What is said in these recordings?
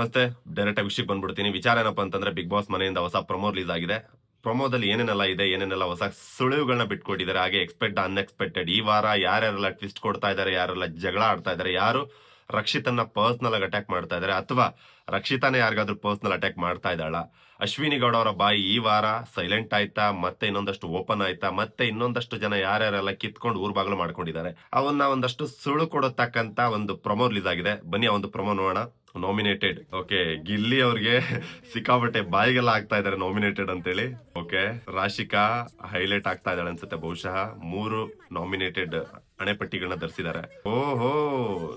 ಮತ್ತೆ ಡೈರೆಕ್ಟ್ ವಿಷಯಕ್ಕೆ ಬಂದ್ಬಿಡ್ತೀನಿ. ವಿಚಾರ ಏನಪ್ಪ ಅಂತಂದ್ರೆ ಬಿಗ್ ಬಾಸ್ ಮನೆಯಿಂದ ಹೊಸ ಪ್ರೊಮೋ ರಿಲೀಸ್ ಆಗಿದೆ. ಪ್ರೊಮೋದಲ್ಲಿ ಏನೇನೆಲ್ಲ ಇದೆ, ಏನೇನೆಲ್ಲ ಹೊಸ ಸುಳಿವುಗಳನ್ನ ಬಿಟ್ಕೊಟ್ಟಿದ್ದಾರೆ, ಹಾಗೆ ಎಕ್ಸ್ಪೆಕ್ಟ್ ಅನ್ಎಕ್ಸ್ಪೆಕ್ಟೆಡ್ ಈ ವಾರ ಯಾರ್ಯಾರೆಲ್ಲ ಟ್ವಿಸ್ಟ್ ಕೊಡ್ತಾ ಇದ್ದಾರೆ, ಯಾರೆಲ್ಲ ಜಗಳ ಆಡ್ತಾ ಇದ್ದಾರೆ, ಯಾರು ರಕ್ಷಿತನ್ನ ಪರ್ಸ್ನಲ್ ಆಗಿ ಅಟ್ಯಾಕ್ ಮಾಡ್ತಾ ಇದ್ದಾರೆ, ಅಥವಾ ರಕ್ಷಿತಾನೇ ಯಾರಿಗಾದ್ರೂ ಪರ್ಸ್ನಲ್ ಅಟ್ಯಾಕ್ ಮಾಡ್ತಾ ಇದ್ದಾಳ? ಅಶ್ವಿನಿ ಗೌಡ ಅವರ ಬಾಯಿ ಈ ವಾರ ಸೈಲೆಂಟ್ ಆಯ್ತಾ? ಮತ್ತೆ ಇನ್ನೊಂದಷ್ಟು ಓಪನ್ ಆಯ್ತಾ? ಮತ್ತೆ ಇನ್ನೊಂದಷ್ಟು ಜನ ಯಾರ್ಯಾರೆಲ್ಲ ಕಿತ್ಕೊಂಡು ಊರ್ ಬಾಗಿಲು ಮಾಡ್ಕೊಂಡಿದ್ದಾರೆ? ಅವನ್ನ ಒಂದಷ್ಟು ಸುಳು ಕೊಡತಕ್ಕಂತ ಒಂದು ಪ್ರೊಮೋ ರಿಲೀಸ್ ಆಗಿದೆ. ಬನ್ನಿ ಆ ಒಂದು ಪ್ರೊಮೋ ನೋಡೋಣ. ನಾಮಿನೇಟೆಡ್ ಓಕೆ ಗಿಲ್ಲಿ ಅವ್ರಿಗೆ ಸಿಕ್ಕಾಪಟ್ಟೆ ಬಾಯಿಗೆಲ್ಲ ಆಗ್ತಾ ಇದಾರೆ ನಾಮಿನೇಟೆಡ್ ಅಂತೇಳಿ. ಓಕೆ ರಾಶಿಕಾ ಹೈಲೈಟ್ ಆಗ್ತಾ ಇದ್ದಾಳೆ ಅನ್ಸುತ್ತೆ ಬಹುಶಃ. ಮೂರು ನಾಮಿನೇಟೆಡ್ ಅಣೆಪಟ್ಟಿಗಳನ್ನ ಧರಿಸಿದ್ದಾರೆ. ಓಹೋ,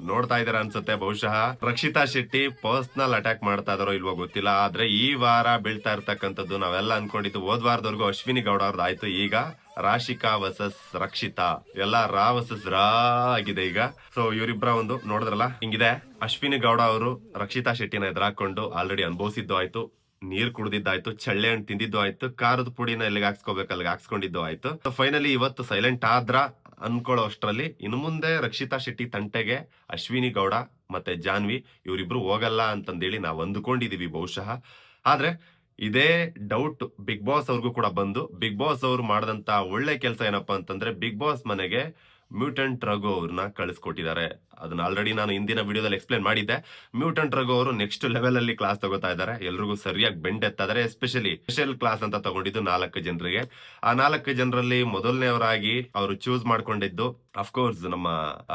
ನೋಡ್ತಾ ಇದಾರೆ ಅನ್ಸುತ್ತೆ ಬಹುಶಃ. ರಕ್ಷಿತಾ ಶೆಟ್ಟಿ ಪರ್ಸನಲ್ ಅಟ್ಯಾಕ್ ಮಾಡ್ತಾ ಇದಾರೋ ಇಲ್ವೋ ಗೊತ್ತಿಲ್ಲ. ಆದ್ರೆ ಈ ವಾರ ಬೀಳ್ತಾ ಇರ್ತಕ್ಕಂಥದ್ದು ನಾವೆಲ್ಲ ಅನ್ಕೊಂಡಿದ್ದು ಹೋದ್ ವಾರದವರೆಗೂ ಅಶ್ವಿನಿ ಗೌಡ ಅವ್ರದ್ದು ಆಯ್ತು ಈಗ ರಾಶಿಕಾ ವರ್ಸಸ್ ರಕ್ಷಿತಾ. ಎಲ್ಲ ರಾ ವರ್ಸಸ್ ರಾ ಆಗಿದೆ ಈಗ. ಸೊ ಇವರಿಬ್ಬರ ಒಂದು ನೋಡಿದ್ರಲ್ಲ? ಹಿಂಗಿದೆ. ಅಶ್ವಿನಿ ಗೌಡ ಅವರು ರಕ್ಷಿತಾ ಶೆಟ್ಟಿನ ಎದುರಾಕೊಂಡು ಆಲ್ರೆಡಿ ಅನುಭವಿಸಿದ್ದು ಆಯ್ತು. ನೀರ್ ಕುಡ್ದಿದ್ದಾಯ್ತು, ಚಳ್ಳೆ ಹಣ್ಣು ತಿಂದಿದ್ದು ಆಯ್ತು, ಖಾರದ ಪುಡಿನ ಎಲ್ಲಿಗೆ ಹಾಕ್ಸ್ಕೋಬೇಕು, ಅಲ್ಲಿಗೆ ಹಾಕ್ಸ್ಕೊಂಡಿದ್ದು ಆಯ್ತು. ಫೈನಲಿ ಇವತ್ತು ಸೈಲೆಂಟ್ ಆದ್ರ ಅನ್ಕೊಳ್ಳೋ ಅಷ್ಟರಲ್ಲಿ ಇನ್ನು ಮುಂದೆ ರಕ್ಷಿತಾ ಶೆಟ್ಟಿ ತಂಟೆಗೆ ಅಶ್ವಿನಿ ಗೌಡ ಮತ್ತೆ ಜಾನ್ವಿ ಇವರಿಬ್ರು ಹೋಗಲ್ಲ ಅಂತಂದೇಳಿ ನಾವು ಅಂದುಕೊಂಡಿದೀವಿ ಬಹುಶಃ. ಆದ್ರೆ ಇದೇ ಡೌಟ್ ಬಿಗ್ ಬಾಸ್ ಅವ್ರಿಗೂ ಕೂಡ ಬಂದು ಬಿಗ್ ಬಾಸ್ ಅವರು ಮಾಡಿದಂತ ಒಳ್ಳೆ ಕೆಲಸ ಏನಪ್ಪ ಅಂತಂದ್ರೆ ಬಿಗ್ ಬಾಸ್ ಮನೆಗೆ ಮ್ಯೂಟೆಂಟ್ ರಘು ಅವ್ರನ್ನ ಕಳಿಸ್ಕೊಟ್ಟಿದ್ದಾರೆ. ಅದನ್ನ ಆಲ್ರೆಡಿ ನಾನು ಹಿಂದಿನ ವಿಡಿಯೋದಲ್ಲಿ ಎಕ್ಸ್ಪ್ಲೇನ್ ಮಾಡಿದ್ದೆ. ಮ್ಯೂಟೆಂಟ್ ರಘು ಅವರು ನೆಕ್ಸ್ಟ್ ಲೆವೆಲ್ ಅಲ್ಲಿ ಕ್ಲಾಸ್ ತಗೋತಾ ಇದ್ದಾರೆ. ಎಲ್ರಿಗೂ ಸರಿಯಾಗಿ ಬೆಂಡ್ ಎತ್ತಾದ್ರೆ ಎಸ್ಪೆಷಲಿ ಸ್ಪೆಷಲ್ ಕ್ಲಾಸ್ ಅಂತ ತಗೊಂಡಿದ್ದು ನಾಲ್ಕು ಜನರಿಗೆ. ಆ ನಾಲ್ಕು ಜನರಲ್ಲಿ ಮೊದಲನೇವರಾಗಿ ಅವರು ಚೂಸ್ ಮಾಡ್ಕೊಂಡಿದ್ದು ಅಫ್ಕೋರ್ಸ್ ನಮ್ಮ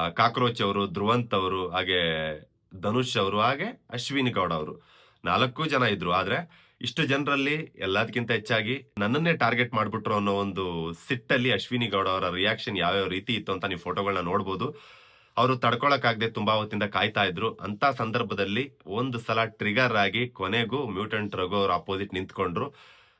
ಕಾಕ್ರೋಚ್ ಅವರು, ಧ್ರುವಂತ್ ಅವರು, ಹಾಗೆ ಧನುಷ್ ಅವರು, ಹಾಗೆ ಅಶ್ವಿನಿ ಗೌಡ ಅವರು. ನಾಲ್ಕು ಜನ ಇದ್ರು, ಆದ್ರೆ ಇಷ್ಟು ಜನರಲ್ಲಿ ಎಲ್ಲದಕ್ಕಿಂತ ಹೆಚ್ಚಾಗಿ ನನ್ನನ್ನೇ ಟಾರ್ಗೆಟ್ ಮಾಡ್ಬಿಟ್ರು ಅನ್ನೋ ಒಂದು ಸಿಟ್ಟಲ್ಲಿ ಅಶ್ವಿನಿ ಗೌಡ ಅವರ ರಿಯಾಕ್ಷನ್ ಯಾವ್ಯಾವ ರೀತಿ ಇತ್ತು ಅಂತ ನೀವು ಫೋಟೋಗಳನ್ನ ನೋಡ್ಬೋದು. ಅವರು ತಡ್ಕೊಳಕ್ಕಾಗದೆ ತುಂಬಾ ಹೊತ್ತಿಂದ ಕಾಯ್ತಾ ಇದ್ರು. ಅಂತ ಸಂದರ್ಭದಲ್ಲಿ ಒಂದು ಸಲ ಟ್ರಿಗರ್ ಆಗಿ ಕೊನೆಗೂ ಮ್ಯೂಟೆಂಟ್ ರಘು ಅವ್ರ ಅಪೋಸಿಟ್ ನಿಂತ್ಕೊಂಡ್ರು.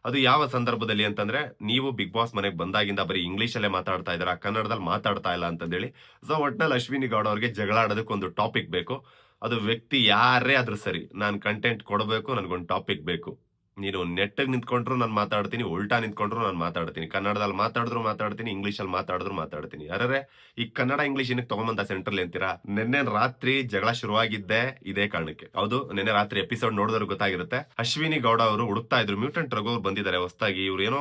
ಅದು ಯಾವ ಸಂದರ್ಭದಲ್ಲಿ ಅಂತಂದ್ರೆ, ನೀವು ಬಿಗ್ ಬಾಸ್ ಮನೆಗೆ ಬಂದಾಗಿಂದ ಬರೀ ಇಂಗ್ಲಿಷ್ ಅಲ್ಲೇ ಮಾತಾಡ್ತಾ ಇದ್ದೀರಾ ಕನ್ನಡದಲ್ಲಿ ಮಾತಾಡ್ತಾ ಇಲ್ಲ ಅಂತಂದೇಳಿ, ಸೊ ಒಟ್ನಲ್ಲಿ ಅಶ್ವಿನಿ ಗೌಡ ಅವ್ರಿಗೆ ಜಗಳ ಆಡೋದಕ್ಕೆ ಒಂದು ಟಾಪಿಕ್ ಬೇಕು. ಅದು ವ್ಯಕ್ತಿ ಯಾರೇ ಆದ್ರೂ ಸರಿ, ನಾನು ಕಂಟೆಂಟ್ ಕೊಡಬೇಕು, ನನಗೊಂದು ಟಾಪಿಕ್ ಬೇಕು. ನೀನು ನೆಟ್ಟಗೆ ನಿಂತ್ಕೊಂಡ್ರು ನಾನು ಮಾತಾಡ್ತೀನಿ, ಉಲ್ಟಾ ನಿಂತ್ಕೊಂಡ್ರು ನಾನು ಮಾತಾಡ್ತೀನಿ. ಕನ್ನಡದಲ್ಲಿ ಮಾತಾಡಿದ್ರು ಮಾತಾಡ್ತೀನಿ, ಇಂಗ್ಲೀಷಲ್ಲಿ ಮಾತಾಡಿದ್ರು ಮಾತಾಡ್ತೀನಿ. ಯಾರೇ ಈ ಕನ್ನಡ ಇಂಗ್ಲೀಷ್ ಏನಕ್ಕೆ ತಗೊಂಬಂದ ಸೆಂಟ್ರಲ್ ಅಂತೀರಾ? ನಿನ್ನೆ ರಾತ್ರಿ ಜಗಳ ಶುರುವಾಗಿದ್ದೆ ಇದೇ ಕಾರಣಕ್ಕೆ. ಹೌದು, ನಿನ್ನೆ ರಾತ್ರಿ ಎಪಿಸೋಡ್ ನೋಡಿದ್ರು ಗೊತ್ತಾಗಿರುತ್ತೆ. ಅಶ್ವಿನಿ ಗೌಡ ಅವರು ಹುಡುಕ್ತಾ ಇದ್ರು. ಮ್ಯೂಟೆಂಟ್ ರಘು ಅವ್ರು ಬಂದಿದ್ದಾರೆ ಹೊಸದಾಗಿ. ಇವ್ರು ಏನೋ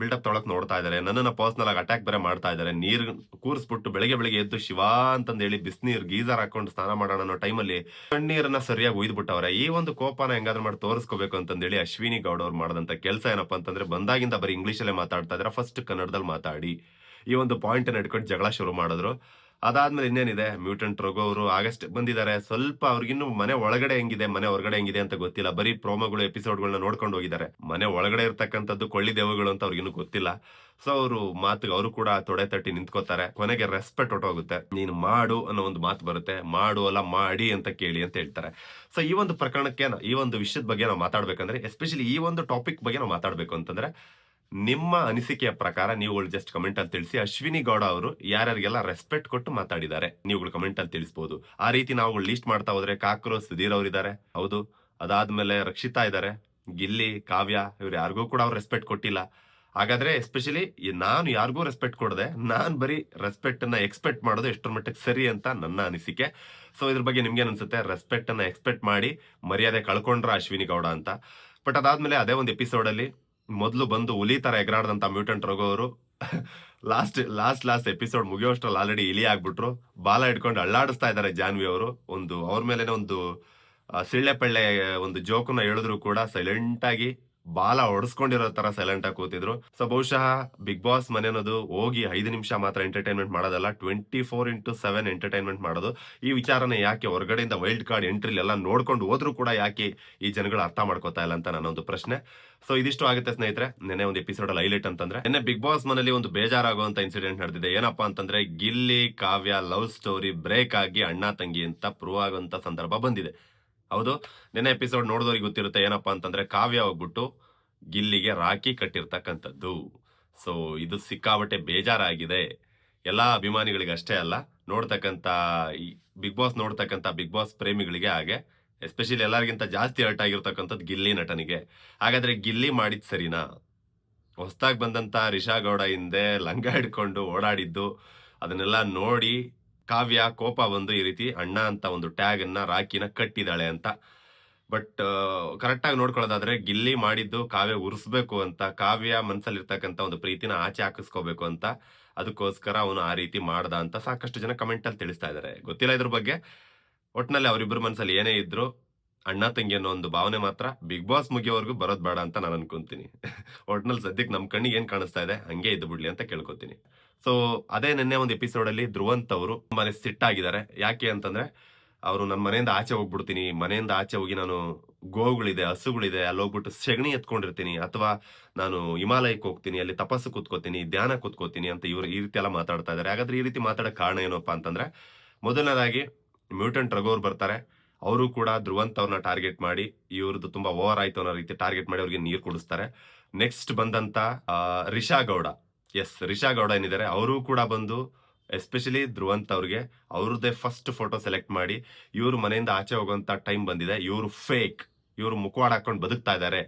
ಬಿಲ್ಡಪ್ ತೊಳಕ್ ನೋಡ್ತಾ ಇದ್ದಾರೆ ನನ್ನನ್ನು ಪರ್ಸನಲ್ ಆಗಿ ಅಟ್ಯಾಕ್ ಬೇರೆ ಮಾಡ್ತಾ ಇದ್ದಾರೆ ನೀರ್ ಕೂರಿಸ್ಬಿಟ್ಟು ಬೆಳಿಗ್ಗೆ ಬೆಳಗ್ಗೆ ಎದ್ದು ಶಿವ ಅಂತಂದೇಳಿ ಬಿಸಿನೀರ್ ಗೀಸರ್ ಹಾಕೊಂಡು ಸ್ನಾನ ಮಾಡೋಣ ಅನ್ನೋ ಟೈಮಲ್ಲಿ ಕಣ್ಣೀರನ್ನ ಸರಿಯಾಗಿ ಉಯ್ದ್ಬಿಟ್ಟವ್ರೆ ಈ ಒಂದು ಕೋಪನ ಹೆಂಗಾದ್ರೂ ಮಾಡಿ ತೋರಿಸ್ಕೋಬೇಕು ಅಂತಂದೇಳಿ ಅಶ್ವಿನಿ ಗೌಡ ಅವ್ರು ಮಾಡದಂತ ಕೆಲಸ ಏನಪ್ಪ ಅಂತಂದ್ರೆ ಬಂದಾಗಿಂದ ಬರೀ ಇಂಗ್ಲೀಷಲ್ಲೇ ಮಾತಾಡ್ತಾ ಇದ್ರೆ. ಫಸ್ಟ್ ಕನ್ನಡದಲ್ಲಿ ಮಾತಾಡಿ ಈ ಒಂದು ಪಾಯಿಂಟ್ ಇಟ್ಕೊಂಡು ಜಗಳ ಶುರು ಮಾಡಿದ್ರು. ಅದಾದ್ಮೇಲೆ ಇನ್ನೇನಿದೆ? ಮ್ಯೂಟೆಂಟ್ ರಘು ಅವರು ಆಗಸ್ಟ್ ಬಂದಿದ್ದಾರೆ. ಸ್ವಲ್ಪ ಅವ್ರಿಗಿನ್ನು ಮನೆ ಒಳಗಡೆ ಹೆಂಗಿದೆ, ಮನೆ ಹೊರಗಡೆ ಹೆಂಗಿದೆ ಅಂತ ಗೊತ್ತಿಲ್ಲ. ಬರೀ ಪ್ರೋಮೋಗಳು, ಎಪಿಸೋಡ್ಗಳನ್ನ ನೋಡ್ಕೊಂಡು ಹೋಗಿದ್ದಾರೆ. ಮನೆ ಒಳಗಡೆ ಇರ್ತಕ್ಕಂಥದ್ದು ಕೊಳ್ಳಿ ದೇವಗಳು ಅಂತ ಅವ್ರಿಗಿನ್ನು ಗೊತ್ತಿಲ್ಲ. ಸೊ ಅವರು ಮಾತು, ಅವರು ಕೂಡ ತೊಡೆ ತಟ್ಟಿ ನಿಂತ್ಕೋತಾರೆ. ಕೊನೆಗೆ ರೆಸ್ಪೆಕ್ಟ್ ಹೊಟ್ಟೋಗುತ್ತೆ ನೀನು ಮಾಡು ಅನ್ನೋ ಒಂದು ಮಾತು ಬರುತ್ತೆ. ಮಾಡು ಅಲ್ಲ, ಮಾಡಿ ಅಂತ ಕೇಳಿ ಅಂತ ಹೇಳ್ತಾರೆ. ಸೊ ಈ ಒಂದು ಪ್ರಕರಣಕ್ಕೆ ಈ ಒಂದು ವಿಷಯದ ಬಗ್ಗೆ ನಾವು ಮಾತಾಡ್ಬೇಕಂದ್ರೆ ಎಸ್ಪೆಷಲಿ ಈ ಒಂದು ಟಾಪಿಕ್ ಬಗ್ಗೆ ನಾವು ಮಾತಾಡ್ಬೇಕು ಅಂತಂದ್ರೆ ನಿಮ್ಮ ಅನಿಸಿಕೆಯ ಪ್ರಕಾರ ನೀವುಗಳು ಜಸ್ಟ್ ಕಮೆಂಟ್ ಅಲ್ಲಿ ತಿಳಿಸಿ. ಅಶ್ವಿನಿ ಗೌಡ ಅವರು ಯಾರ್ಯಾರಿಗೆಲ್ಲ ರೆಸ್ಪೆಕ್ಟ್ ಕೊಟ್ಟು ಮಾತಾಡಿದ್ದಾರೆ ನೀವುಗಳು ಕಮೆಂಟ್ ಅಲ್ಲಿ ತಿಳಿಸಬಹುದು ಆ ರೀತಿ ನಾವು ಲಿಸ್ಟ್ ಮಾಡ್ತಾ ಹೋದ್ರೆ ಕಾಕ್ರೋ ಸುಧೀರ್ ಅವರಿದ್ದಾರೆ ಹೌದು. ಅದಾದ್ಮೇಲೆ ರಕ್ಷಿತಾ ಇದ್ದಾರೆ ಗಿಲ್ಲಿ, ಕಾವ್ಯ, ಇವ್ರು ಯಾರಿಗೂ ಕೂಡ ಅವ್ರು ರೆಸ್ಪೆಕ್ಟ್ ಕೊಟ್ಟಿಲ್ಲ. ಹಾಗಾದ್ರೆ ಎಸ್ಪೆಷಲಿ ನಾನು ಯಾರಿಗೂ ರೆಸ್ಪೆಕ್ಟ್ ಕೊಡದೆ, ನಾನು ಬರೀ ರೆಸ್ಪೆಕ್ಟ್ ಅನ್ನ ಎಕ್ಸ್ಪೆಕ್ಟ್ ಮಾಡೋದು ಎಷ್ಟರ ಮಟ್ಟಿಗೆ ಸರಿ ಅಂತ ನನ್ನ ಅನಿಸಿಕೆ. ಸೊ ಇದ್ರ ಬಗ್ಗೆ ನಿಮ್ಗೆ ಅನ್ಸುತ್ತೆ ರೆಸ್ಪೆಕ್ಟ್ ಅನ್ನ ಎಕ್ಸ್ಪೆಕ್ಟ್ ಮಾಡಿ ಮರ್ಯಾದೆ ಕಳ್ಕೊಂಡ್ರ ಅಶ್ವಿನಿ ಗೌಡ ಅಂತ. ಬಟ್ ಅದಾದ್ಮೇಲೆ ಅದೇ ಒಂದು ಎಪಿಸೋಡ್ ಅಲ್ಲಿ ಮೊದಲು ಬಂದು ಹುಲಿ ತರ ಎಗರಾಡದಂತ ಮ್ಯೂಟೆಂಟ್ ರಘು ಅವರು, ಲಾಸ್ಟ್ ಲಾಸ್ಟ್ ಲಾಸ್ಟ್ ಎಪಿಸೋಡ್ ಮುಗಿಯೋಷ್ಟ್ರಲ್ಲಿ ಆಲ್ರೆಡಿ ಇಲಿ ಆಗ್ಬಿಟ್ರು. ಬಾಲ ಇಟ್ಕೊಂಡು ಅಳ್ಳಾಡಿಸ್ತಾ ಇದ್ದಾರೆ ಜಾನ್ವಿ ಅವರು. ಒಂದು ಅವ್ರ ಮೇಲೇನೆ ಒಂದು ಸಿಳ್ಳೆ ಪಳ್ಳೆ ಒಂದು ಜೋಕನ್ನ ಹೇಳಿದ್ರು ಕೂಡ ಸೈಲೆಂಟ್ ಆಗಿ. ಬಾಲ ಹೊಡೆಸ್ಕೊಂಡಿರೋ ತರ ಸೈಲೆಂಟ್ ಆಗಿ ಕೂತಿದ್ರು. ಸೊ ಬಹುಶಃ ಬಿಗ್ ಬಾಸ್ ಮನೆ ಅನ್ನೋದು ಹೋಗಿ ಐದು ನಿಮಿಷ ಮಾತ್ರ ಎಂಟರ್ಟೈನ್ಮೆಂಟ್ ಮಾಡೋದಲ್ಲ twenty four into seven entertainment ಮಾಡೋದು. ಈ ವಿಚಾರನ ಯಾಕೆ ಹೊರಗಡೆಯಿಂದ ವೈಲ್ಡ್ ಕಾರ್ಡ್ ಎಂಟ್ರಿ ಎಲ್ಲ ನೋಡ್ಕೊಂಡು ಹೋದ್ರು ಕೂಡ ಯಾಕೆ ಈ ಜನಗಳು ಅರ್ಥ ಮಾಡ್ಕೋತಾ ಇಲ್ಲ ಅಂತ ನನ್ನೊಂದು ಪ್ರಶ್ನೆ. ಸೊ ಇದಿಷ್ಟು ಆಗುತ್ತೆ ಸ್ನೇಹಿತರೆ. ನೆನ್ನೆ ಒಂದು ಎಪಿಸೋಡ್ ಅಲ್ಲಿ ಹೈಲೈಟ್ ಅಂತಂದ್ರೆ, ನೆನ್ನೆ ಬಿಗ್ ಬಾಸ್ ಮನೆಯಲ್ಲಿ ಒಂದು ಬೇಜಾರಾಗುವಂತ ಇನ್ಸಿಡೆಂಟ್ ನಡೆದಿದೆ. ಏನಪ್ಪಾ ಅಂತಂದ್ರೆ, Gilli, Kavya love story break ಆಗಿ ಅಣ್ಣ, ತಂಗಿ ಅಂತ ಪ್ರೂವ್ ಆಗುವಂತ ಸಂದರ್ಭ ಬಂದಿದೆ. ಹೌದು. ನಿನ್ನೆ ಎಪಿಸೋಡ್ ನೋಡಿದವ್ರಿಗೆ ಗೊತ್ತಿರುತ್ತೆ ಏನಪ್ಪಾ ಅಂತಂದ್ರೆ ಕಾವ್ಯ ಹೋಗ್ಬಿಟ್ಟು ಗಿಲ್ಲಿಗೆ ರಾಖಿ ಕಟ್ಟಿರ್ತಕ್ಕಂಥದ್ದು. ಸೊ ಇದು ಸಿಕ್ಕಾಬಟ್ಟೆ ಬೇಜಾರಾಗಿದೆ. ಎಲ್ಲ ಅಭಿಮಾನಿಗಳಿಗೆ ಅಷ್ಟೇ ಅಲ್ಲ, ನೋಡ್ತಕ್ಕಂಥ ಬಿಗ್ ಬಾಸ್ ನೋಡ್ತಕ್ಕಂತ ಬಿಗ್ ಬಾಸ್ ಪ್ರೇಮಿಗಳಿಗೆ ಹಾಗೆ ಎಸ್ಪೆಷಲಿ ಎಲ್ಲರಿಗಿಂತ ಜಾಸ್ತಿ ಹರ್ಟ್ ಆಗಿರ್ತಕ್ಕಂಥದ್ದು ಗಿಲ್ಲಿ ನಟನಿಗೆ. ಹಾಗಾದ್ರೆ ಗಿಲ್ಲಿ ಮಾಡಿದ್ ಸರಿನಾ? ಹೊಸ್ದಾಗಿ ಬಂದಂತ ರಿಷಾ ಗೌಡ ಹಿಂದೆ ಲಂಗ ಹಿಡ್ಕೊಂಡು ಓಡಾಡಿದ್ದು, ಅದನ್ನೆಲ್ಲ ನೋಡಿ ಕಾವ್ಯ, ಕೋಪ ಬಂದು ಈ ರೀತಿ ಅಣ್ಣ ಅಂತ ಒಂದು ಟ್ಯಾಗ್ ಅನ್ನ ರಾಕಿನ ಕಟ್ಟಿದಾಳೆ ಅಂತ. ಬಟ್ ಕರೆಕ್ಟಾಗಿ ನೋಡ್ಕೊಳ್ಳೋದಾದ್ರೆ ಗಿಲ್ಲಿ ಮಾಡಿದ್ದು ಕಾವ್ಯ ಉರಿಸ್ಬೇಕು ಅಂತ, ಕಾವ್ಯ ಮನಸ್ಸಲ್ಲಿರ್ತಕ್ಕಂಥ ಒಂದು ಪ್ರೀತಿನ ಆಚೆ ಹಾಕಿಸ್ಕೋಬೇಕು ಅಂತ, ಅದಕ್ಕೋಸ್ಕರ ಅವನು ಆ ರೀತಿ ಮಾಡ್ದ ಅಂತ ಸಾಕಷ್ಟು ಜನ ಕಮೆಂಟಲ್ಲಿ ತಿಳಿಸ್ತಾ ಇದ್ದಾರೆ ಗೊತ್ತಿಲ್ಲ ಇದ್ರ ಬಗ್ಗೆ. ಒಟ್ನಲ್ಲಿ ಅವರಿಬ್ಬರ ಮನಸ್ಸಲ್ಲಿ ಏನೇ ಇದ್ರು ಅಣ್ಣ ತಂಗಿ ಅನ್ನೋ ಒಂದು ಭಾವನೆ ಮಾತ್ರ ಬಿಗ್ ಬಾಸ್ ಮುಗಿಯೋವರೆಗೂ ಬರೋದು ಬೇಡ ಅಂತ ನಾನು ಅನ್ಕೊಂತೀನಿ. ಒಟ್ನಲ್ಲಿ ಸದ್ಯಕ್ಕೆ ನಮ್ಮ ಕಣ್ಣಿಗೆ ಏನು ಕಾಣಿಸ್ತಾ ಇದೆ, ಹಂಗೆ ಇದ್ದು ಬಿಡ್ಲಿ ಅಂತ ಕೇಳ್ಕೊತೀನಿ. ಸೊ ಅದೇ ನಿನ್ನೆ ಒಂದು ಎಪಿಸೋಡ್ ಅಲ್ಲಿ ಧ್ರುವಂತ್ ಅವರು ತುಂಬಾನೇ ಸಿಟ್ಟಾಗಿದ್ದಾರೆ ಯಾಕೆ ಅಂತಂದ್ರೆ, ಅವರು ನನ್ನ ಮನೆಯಿಂದ ಆಚೆ ಹೋಗ್ಬಿಡ್ತೀನಿ, ಮನೆಯಿಂದ ಆಚೆ ಹೋಗಿ ನಾನು ಗೋವುಗಳಿದೆ, ಹಸುಗಳಿದೆ, ಅಲ್ಲಿ ಹೋಗ್ಬಿಟ್ಟು ಸೆಗಣಿ ಎತ್ಕೊಂಡಿರ್ತೀನಿ, ಅಥವಾ ನಾನು ಹಿಮಾಲಯಕ್ಕೆ ಹೋಗ್ತೀನಿ, ಅಲ್ಲಿ ತಪಸ್ಸು ಕೂತ್ಕೋತೀನಿ, ಧ್ಯಾನ ಕೂತ್ಕೋತೀನಿ ಅಂತ ಇವರು ಈ ರೀತಿ ಎಲ್ಲ ಮಾತಾಡ್ತಾ ಇದ್ದಾರೆ. ಹಾಗಾದ್ರೆ ಈ ರೀತಿ ಮಾತಾಡೋ ಕಾರಣ ಏನಪ್ಪ ಅಂತಂದ್ರೆ, ಮೊದಲನೇದಾಗಿ ಮ್ಯೂಟೆಂಟ್ ರಘುವ್ರು ಬರ್ತಾರೆ. ಅವರು ಕೂಡ ಧ್ರುವಂತ ಅವ್ರನ್ನ ಟಾರ್ಗೆಟ್ ಮಾಡಿ ಇವ್ರದ್ದು ತುಂಬಾ ಓವರ್ ಆಯ್ತು ಅನ್ನೋ ರೀತಿ ಟಾರ್ಗೆಟ್ ಮಾಡಿ ಅವ್ರಿಗೆ ನೀರು ಕುಡಿಸ್ತಾರೆ. ನೆಕ್ಸ್ಟ್ ಬಂದಂತ ರಿಷಾ ಗೌಡ. ಎಸ್ ರಿಷಾ ಗೌಡ ಏನಿದ್ದಾರೆ ಅವರು ಕೂಡ ಬಂದು ಎಸ್ಪೆಷಲಿ ಧ್ರುವಂತ ಅವ್ರಿಗೆ ಅವ್ರದ್ದೇ ಫಸ್ಟ್ ಫೋಟೋ ಸೆಲೆಕ್ಟ್ ಮಾಡಿ, ಇವರು ಮನೆಯಿಂದ ಆಚೆ ಹೋಗುವಂತ ಟೈಮ್ ಬಂದಿದೆ. ಇವರು ಫೇಕ್ ಇವರು ಮುಖವಾಡ ಹಾಕೊಂಡು ಬದುಕ್ತಾ ಇದ್ದಾರೆ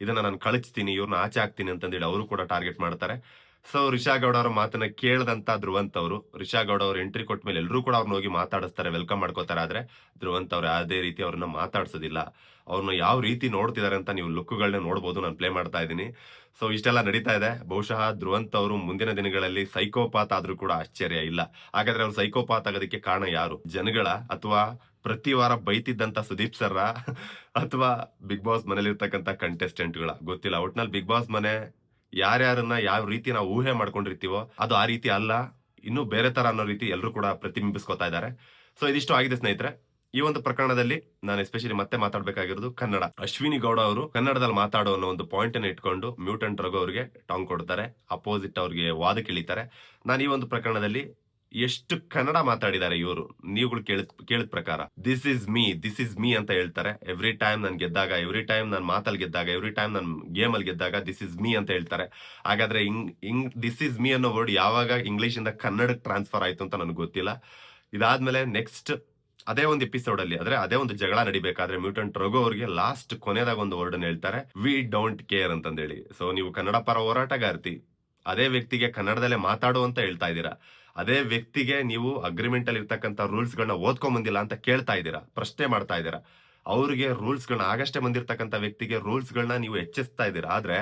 ಇದನ್ನ ನಾನು ಕಳಿಸ್ತೀನಿ ಇವ್ರನ್ನ ಆಚೆ ಹಾಕ್ತೀನಿ ಅಂತಂದೇಳಿ ಅವರು ಕೂಡ ಟಾರ್ಗೆಟ್ ಮಾಡ್ತಾರೆ. ಸೊ ರಿಷಾ ಗೌಡ ಅವರ ಮಾತನ್ನ ಕೇಳದಂತ ಧ್ರುವಂತ್ ಅವರು. ರಿಷಾ ಗೌಡ ಅವ್ರು ಎಂಟ್ರಿ ಕೊಟ್ಟ ಮೇಲೆ ಎಲ್ಲರೂ ಕೂಡ ಅವ್ರನ್ನ ಹೋಗಿ ಮಾತಾಡಿಸ್ತಾರೆ ವೆಲ್ಕಮ್ ಮಾಡ್ಕೋತಾರೆ. ಆದ್ರೆ ಧ್ರುವಂತ್ ಅವ್ರು ಯಾವುದೇ ರೀತಿ ಅವ್ರನ್ನ ಮಾತಾಡಿಸೋದಿಲ್ಲ. ಅವ್ರನ್ನ ಯಾವ ರೀತಿ ನೋಡ್ತಿದ್ದಾರೆ ಅಂತ ನೀವು ಲುಕ್ಗಳನ್ನ ನೋಡ್ಬೋದು. ನಾನು ಪ್ಲೇ ಮಾಡ್ತಾ ಇದ್ದೀನಿ. ಸೊ ಇಷ್ಟೆಲ್ಲ ನಡೀತಾ ಇದೆ. ಬಹುಶಃ ಧ್ರುವಂತ್ ಅವರು ಮುಂದಿನ ದಿನಗಳಲ್ಲಿ ಸೈಕೋಪಾತ್ ಆದ್ರೂ ಕೂಡ ಆಶ್ಚರ್ಯ ಇಲ್ಲ. ಹಾಗಾದ್ರೆ ಅವ್ರು ಸೈಕೋಪಾತ್ ಆಗೋದಕ್ಕೆ ಕಾರಣ ಯಾರು? ಜನಗಳ ಅಥವಾ ಪ್ರತಿ ವಾರ ಬೈತಿದ್ದಂತ ಸುದೀಪ್ ಸರ್ರ, ಅಥವಾ ಬಿಗ್ ಬಾಸ್ ಮನೇಲಿ ಇರ್ತಕ್ಕಂಥ ಕಂಟೆಸ್ಟೆಂಟ್ಗಳ ಗೊತ್ತಿಲ್ಲ. ಒಟ್ನಲ್ಲಿ ಬಿಗ್ ಬಾಸ್ ಮನೆ ಯಾರ್ಯಾರನ್ನ ಯಾವ ರೀತಿ ನಾವು ಊಹೆ ಮಾಡ್ಕೊಂಡಿರ್ತೀವೋ ಅದು ಆ ರೀತಿ ಅಲ್ಲ. ಇನ್ನು ಬೇರೆ ತರ ಅನ್ನೋ ರೀತಿ ಎಲ್ಲರೂ ಕೂಡ ಪ್ರತಿಬಿಂಬಿಸ್ಕೊತಾ ಇದ್ದಾರೆ. ಸೊ ಇದಿಷ್ಟು ಆಗಿದೆ ಸ್ನೇಹಿತರೆ. ಈ ಒಂದು ಪ್ರಕರಣದಲ್ಲಿ ನಾನು ಎಸ್ಪೆಷಲಿ ಮತ್ತೆ ಮಾತಾಡಬೇಕಾಗಿರೋದು ಕನ್ನಡ. ಅಶ್ವಿನಿ ಗೌಡ ಅವರು ಕನ್ನಡದಲ್ಲಿ ಮಾತಾಡೋ ಅನ್ನೋ ಒಂದು ಪಾಯಿಂಟ್ ಅನ್ನು ಇಟ್ಕೊಂಡು ಮ್ಯೂಟೆಂಟ್ ರಘು ಅವರಿಗೆ ಟಾಂಗ್ ಕೊಡ್ತಾರೆ. ಅಪೋಸಿಟ್ ಅವ್ರಿಗೆ ವಾದ ಇಳಿತಾರೆ ನಾನು ಈ ಒಂದು ಪ್ರಕರಣದಲ್ಲಿ ಎಷ್ಟು ಕನ್ನಡ ಮಾತಾಡಿದ್ದಾರೆ ಇವರು? ನೀವುಗಳು ಕೇಳಿದ ಕೇಳಿದ ಪ್ರಕಾರ. This is me this is me ಅಂತ ಹೇಳ್ತಾರೆ. ಎವ್ರಿ ಟೈಮ್ ನಾನು ಗೆದ್ದಾಗ ಎವ್ರಿ ಟೈಮ್ ನಾನು ಮಾತಲ್ಲಿ ಗೆದ್ದಾಗ ಎವ್ರಿ ಟೈಮ್ ನಾನು ಗೇಮ್ ಅಲ್ಲಿ ಗೆದ್ದಾಗ ದಿಸ್ ಇಸ್ ಮೀ ಅಂತ ಹೇಳ್ತಾರೆ. ಹಾಗಾದ್ರೆ ಇಂಗ್ ಇಂಗ್ ದಿಸ್ ಇಸ್ ಮೀ ಅನ್ನೋ ವರ್ಡ್ ಯಾವಾಗ ಇಂಗ್ಲಿಷ್ ಇಂದ ಕನ್ನಡಕ್ಕೆ ಟ್ರಾನ್ಸ್ಫರ್ ಆಯ್ತು ಅಂತ ನನಗೆ ಗೊತ್ತಿಲ್ಲ. ಇದಾದ್ಮೇಲೆ ನೆಕ್ಸ್ಟ್ ಅದೇ ಒಂದು ಎಪಿಸೋಡ್ ಅಲ್ಲಿ, ಅಂದ್ರೆ ಅದೇ ಒಂದು ಜಗಳ ನಡಿಬೇಕಾದ್ರೆ ಮ್ಯೂಟೆಂಟ್ ರಘು ಅವರಿಗೆ ಲಾಸ್ಟ್ ಕೊನೆದಾಗ ಒಂದು ವರ್ಡ್ ಹೇಳ್ತಾರೆ. ವಿ ಡೋಂಟ್ ಕೇರ್ ಅಂತಂದೇಳಿ. ಸೊ ನೀವು ಕನ್ನಡ ಪರ ಹೋರಾಟಗಾರ್ತಿ, ಅದೇ ವ್ಯಕ್ತಿಗೆ ಕನ್ನಡದಲ್ಲೇ ಮಾತಾಡು ಅಂತ ಹೇಳ್ತಾ ಇದ್ದೀರಾ. ಅದೇ ವ್ಯಕ್ತಿಗೆ ನೀವು ಅಗ್ರಿಮೆಂಟ್ ಅಲ್ಲಿ ಇರ್ತಕ್ಕಂಥ ರೂಲ್ಸ್ ಗಳನ್ನ ಓದ್ಕೊಂಡ್ ಬಂದಿಲ್ಲ ಅಂತ ಕೇಳ್ತಾ ಇದ್ದೀರಾ, ಪ್ರಶ್ನೆ ಮಾಡ್ತಾ ಇದ್ದೀರಾ? ಅವ್ರಿಗೆ ರೂಲ್ಸ್ ಗಳನ್ನ ಆಗಷ್ಟೇ ಬಂದಿರ್ತಕ್ಕಂಥ ವ್ಯಕ್ತಿಗೆ ರೂಲ್ಸ್ ಗಳನ್ನ ನೀವು ಹೆಚ್ಚಿಸ್ತಾ ಇದ್ದೀರಾ? ಆದ್ರೆ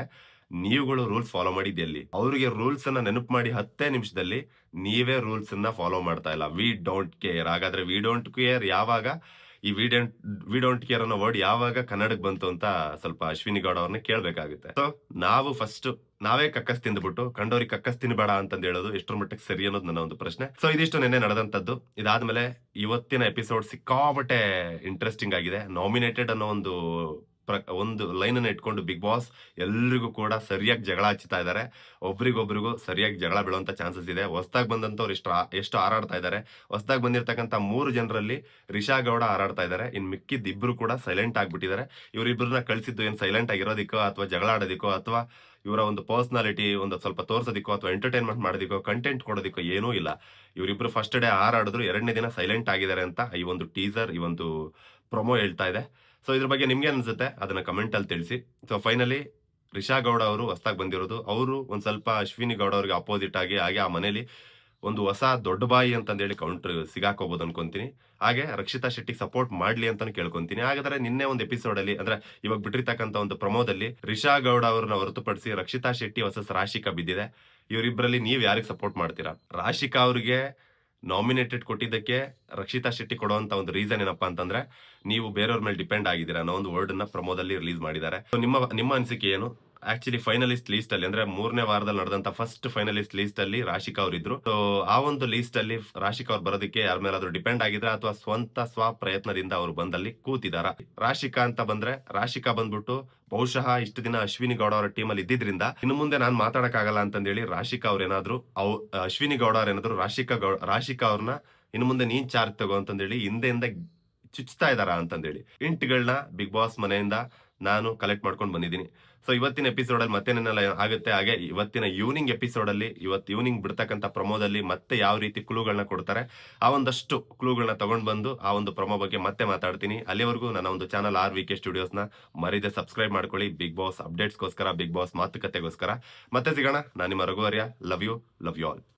ನೀವುಗಳು ರೂಲ್ಸ್ ಫಾಲೋ ಮಾಡಿದ್ದು ಎಲ್ಲಿ ಅವ್ರಿಗೆ ರೂಲ್ಸ್ ಅನ್ನ ನೆನಪು ಮಾಡಿ ಹತ್ತೇ ನಿಮಿಷದಲ್ಲಿ ನೀವೇ ರೂಲ್ಸ್ ಅನ್ನ ಫಾಲೋ ಮಾಡ್ತಾ ಇಲ್ಲ. ವಿ ಡೋಂಟ್ ಕೇರ್ ಹಾಗಾದ್ರೆ ವಿ ಡೋಂಟ್ ಕೇರ್ ಯಾವಾಗ? ಈ ವಿಡೆಂಟ್ ವಿ ಡೋಂಟ್ ಕೇರ್ ಅನ್ನೋ ವರ್ಡ್ ಯಾವಾಗ ಕನ್ನಡಕ್ಕೆ ಬಂತು ಅಂತ ಸ್ವಲ್ಪ ಅಶ್ವಿನಿ ಗೌಡ ಅವ್ರನ್ನ ಕೇಳಬೇಕಾಗುತ್ತೆ. ಸೊ ನಾವು ಫಸ್ಟ್ ನಾವೇ ಕಕ್ಕಸ್ ತಿಂದ್ಬಿಟ್ಟು ಕಂಡೋರಿ ಕಕ್ಕಸ್ ತಿನ್ಬೇಡ ಅಂತ ಹೇಳೋದು ಎಷ್ಟರ ಮಟ್ಟಕ್ಕೆ ಸರಿ ಅನ್ನೋದು ನನ್ನ ಒಂದು ಪ್ರಶ್ನೆ. ಸೊ ಇದಿಷ್ಟು ನಿನ್ನೆ ನಡೆದಂತದ್ದು ಇದಾದ್ಮೇಲೆ ಇವತ್ತಿನ ಎಪಿಸೋಡ್ ಸಿಕ್ಕಾಪಟ್ಟೆ ಇಂಟ್ರೆಸ್ಟಿಂಗ್ ಆಗಿದೆ. ನಾಮಿನೇಟೆಡ್ ಅನ್ನೋ ಒಂದು ಒಂದು ಲೈನ್ ಅನ್ನು ಇಟ್ಕೊಂಡು ಬಿಗ್ ಬಾಸ್ ಎಲ್ರಿಗೂ ಕೂಡ ಸರಿಯಾಗಿ ಜಗಳ ಹಚ್ಚುತ್ತಾ ಇದ್ದಾರೆ ಒಬ್ರಿಗೊಬ್ರಿಗೂ ಸರಿಯಾಗಿ ಜಗಳ ಬೀಳುವಂತ ಚಾನ್ಸಸ್ ಇದೆ. ಹೊಸದಾಗಿ ಬಂದಂತವ್ರು ಎಷ್ಟು ಆ- ಎಷ್ಟು ಹಾರಾಡ್ತಾ ಇದ್ದಾರೆ ಹೊಸದಾಗಿ ಬಂದಿರತಕ್ಕಂತ ಮೂರು ಜನರಲ್ಲಿ ರಿಷಾ ಗೌಡ ಹಾರಾಡ್ತಾ ಇದ್ದಾರೆ ಇನ್ ಮಿಕ್ಕಿದ್ ಇಬ್ರು ಕೂಡ ಸೈಲೆಂಟ್ ಆಗಿಬಿಟ್ಟಿದ್ದಾರೆ ಇವರಿಬ್ಬರನ್ನ ಕಳಿಸಿದ್ದು ಏನು ಸೈಲೆಂಟ್ ಆಗಿರೋದಿಕ್ಕೋ ಅಥವಾ ಜಗಳ ಆಡೋದಿಕ್ಕೋ ಅಥವಾ ಇವರ ಒಂದು ಪರ್ಸ್ನಾಲಿಟಿ ಒಂದು ಸ್ವಲ್ಪ ತೋರ್ಸೋದಿಕ್ಕೋ ಅಥವಾ ಎಂಟರ್ಟೈನ್ಮೆಂಟ್ ಮಾಡೋದಿಕ್ಕೋ ಕಂಟೆಂಟ್ ಕೊಡೋದಿಕ್ಕೋ ಏನೂ ಇಲ್ಲ. ಇವರಿಬ್ಬರು ಫಸ್ಟ್ ಡೇ ಹಾರಾಡಿದ್ರು, ಎರಡನೇ ದಿನ ಸೈಲೆಂಟ್ ಆಗಿದ್ದಾರೆ ಅಂತ ಈ ಒಂದು ಟೀಸರ್, ಈ ಒಂದು ಪ್ರೊಮೋ ಹೇಳ್ತಾ ಇದೆ. ಸೊ ಇದ್ರ ಬಗ್ಗೆ ನಿಮ್ಗೆ ಅನ್ಸುತ್ತೆ? ಅದನ್ನ ಕಮೆಂಟ್ ಅಲ್ಲಿ ತಿಳಿಸಿ. ಸೊ ಫೈನಲಿ ರಿಷಾ ಗೌಡ ಅವರು ಹೊಸದಾಗಿ ಬಂದಿರೋದು. ಅವರು ಒಂದ್ ಸ್ವಲ್ಪ ಅಶ್ವಿನಿ ಗೌಡ ಅವ್ರಿಗೆ ಅಪೋಸಿಟ್ ಆಗಿ, ಹಾಗೆ ಆ ಮನೇಲಿ ಒಂದು ಹೊಸ ದೊಡ್ಡ ಬಾಯಿ ಅಂತಂದೇಳಿ ಕೌಂಟರ್ ಸಿಗಾಕೋಬಹುದು ಅನ್ಕೊಂತೀನಿ. ಹಾಗೆ ರಕ್ಷಿತಾ ಶೆಟ್ಟಿ ಸಪೋರ್ಟ್ ಮಾಡ್ಲಿ ಅಂತಾನು ಕೇಳ್ಕೊಂತೀನಿ. ಹಾಗಾದ್ರೆ ನಿನ್ನೆ ಒಂದು ಎಪಿಸೋಡ್ ಅಲ್ಲಿ, ಅಂದ್ರೆ ಇವಾಗ ಬಿಟ್ಟಿರ್ತಕ್ಕಂಥ ಒಂದು ಪ್ರಮೋದಲ್ಲಿ ರಿಷಾ ಗೌಡ ಅವ್ರನ್ನ ಹೊರತುಪಡಿಸಿ ರಕ್ಷಿತಾ ಶೆಟ್ಟಿ ಹೊಸ ರಾಶಿಕಾ ಬಿದ್ದಿದೆ. ಇವರಿಬ್ಬರಲ್ಲಿ ನೀವ್ ಯಾರಿಗೆ ಸಪೋರ್ಟ್ ಮಾಡ್ತೀರಾ? ರಾಶಿಕಾ ಅವ್ರಿಗೆ ನಾಮಿನೇಟೆಡ್ ಕೊಟ್ಟಿದ್ದಕ್ಕೆ ರಕ್ಷಿತಾ ಶೆಟ್ಟಿ ಕೊಡುವಂತ ಒಂದು ರೀಸನ್ ಏನಪ್ಪ ಅಂತಂದ್ರೆ, ನೀವು ಬೇರೆಯವ್ರ ಮೇಲೆ ಡಿಪೆಂಡ್ ಆಗಿದ್ದೀರಾ ಅನ್ನೋ ಒಂದು ವರ್ಡ್ ಅನ್ನ ಪ್ರಮೋದಲ್ಲಿ ರಿಲೀಸ್ ಮಾಡಿದ್ದಾರೆ. ನಿಮ್ಮ ನಿಮ್ಮ ಅನಿಸಿಕೆ ಏನು? ಆಕ್ಚುಲಿ ಫೈನಲಿಸ್ಟ್ ಲೀಸ್ಟ್ ಅಲ್ಲಿ, ಅಂದ್ರೆ ಮೂರನೇ ವಾರದಲ್ಲಿ ನಡೆದಂತ ಫಸ್ಟ್ ಫೈನಲಿಸ್ಟ್ ಲೀಸ್ಟ್ ಅಲ್ಲಿ ರಾಶಿಕಾ ಅವರಿದ್ರು. ಸೊ ಆ ಒಂದು ಲೀಸ್ಟ್ ಅಲ್ಲಿ ರಾಶಿಕಾ ಅವ್ರು ಬರೋದಕ್ಕೆ ಯಾರ ಮೇಲಾದ್ರೂ ಡಿಪೆಂಡ್ ಆಗಿದ್ರ ಅಥವಾ ಸ್ವಂತ ಸ್ವ ಪ್ರಯತ್ನದಿಂದ ಅವರು ಬಂದಲ್ಲಿ ಕೂತಿದಾರ. ರಾಶಿಕಾ ಅಂತ ಬಂದ್ರೆ, ರಾಶಿಕಾ ಬಂದ್ಬಿಟ್ಟು ಬಹುಶಃ ಇಷ್ಟು ದಿನ ಅಶ್ವಿನಿ ಗೌಡ ಅವರ ಟೀಮ್ ಅಲ್ಲಿ ಇದ್ದಿದ್ರಿಂದ ಇನ್ನು ಮುಂದೆ ನಾನು ಮಾತಾಡಕ್ಕಾಗಲ್ಲ ಅಂತಂದೇಳಿ ರಾಶಿಕಾ ಅವ್ರ ಏನಾದ್ರು, ಅವ್, ಅಶ್ವಿನಿ ಗೌಡ ಅವ್ರ ಏನಾದ್ರು ರಾಶಿಕಾ ಗೌಡ ರಾಶಿಕಾ ಅವ್ರನ್ನ ಇನ್ನು ಮುಂದೆ ನೀನ್ ಚಾರ್ಜ್ ತಗೋ ಅಂತಂದೇಳಿ ಹಿಂದೆಯಿಂದ ಚುಚ್ತಾ ಇದಾರ ಅಂತಂದೇಳಿ. ಇಂಟ್ಗಳನ್ನ ಬಿಗ್ ಬಾಸ್ ಮನೆಯಿಂದ ನಾನು ಕಲೆಕ್ಟ್ ಮಾಡ್ಕೊಂಡು ಬಂದಿದ್ದೀನಿ. ಸೊ ಇವತ್ತಿನ ಎಪಿಸೋಡ್ ಅಲ್ಲಿ ಮತ್ತೆ ನೆನ್ನೆಲ್ಲ ಆಗುತ್ತೆ. ಹಾಗೆ ಇವತ್ತಿನ ಈವ್ನಿಂಗ್ ಎಪಿಸೋಡ್ ಅಲ್ಲಿ, ಇವತ್ತು ಈವ್ನಿಂಗ್ ಬಿಡ್ತಕ್ಕಂಥ ಪ್ರಮೋದಲ್ಲಿ ಮತ್ತೆ ಯಾವ ರೀತಿ ಕ್ಲೂಗಳನ್ನ ಕೊಡ್ತಾರೆ, ಆ ಒಂದಷ್ಟು ಕ್ಲೂಗಳನ್ನ ತಗೊಂಡ್ ಬಂದು ಆ ಒಂದು ಪ್ರಮೋ ಬಗ್ಗೆ ಮತ್ತೆ ಮಾತಾಡ್ತೀನಿ. ಅಲ್ಲಿವರೆಗೂ ನನ್ನ ಒಂದು channel R V K ಸ್ಟುಡಿಯೋಸ್ನ ಮರೀದೆ subscribe ಮಾಡ್ಕೊಳ್ಳಿ. ಬಿಗ್ ಬಾಸ್ ಅಪ್ಡೇಟ್ಸ್ಗೋಸ್ಕರ ಬಿಗ್ ಬಾಸ್ ಮಾತುಕತೆಗೋಸ್ಕರ. ಮತ್ತೆ ಸಿಗೋಣ. ನಾನು ನಿಮ್ಮ ರಘುವರ್ಯ. Love you love you all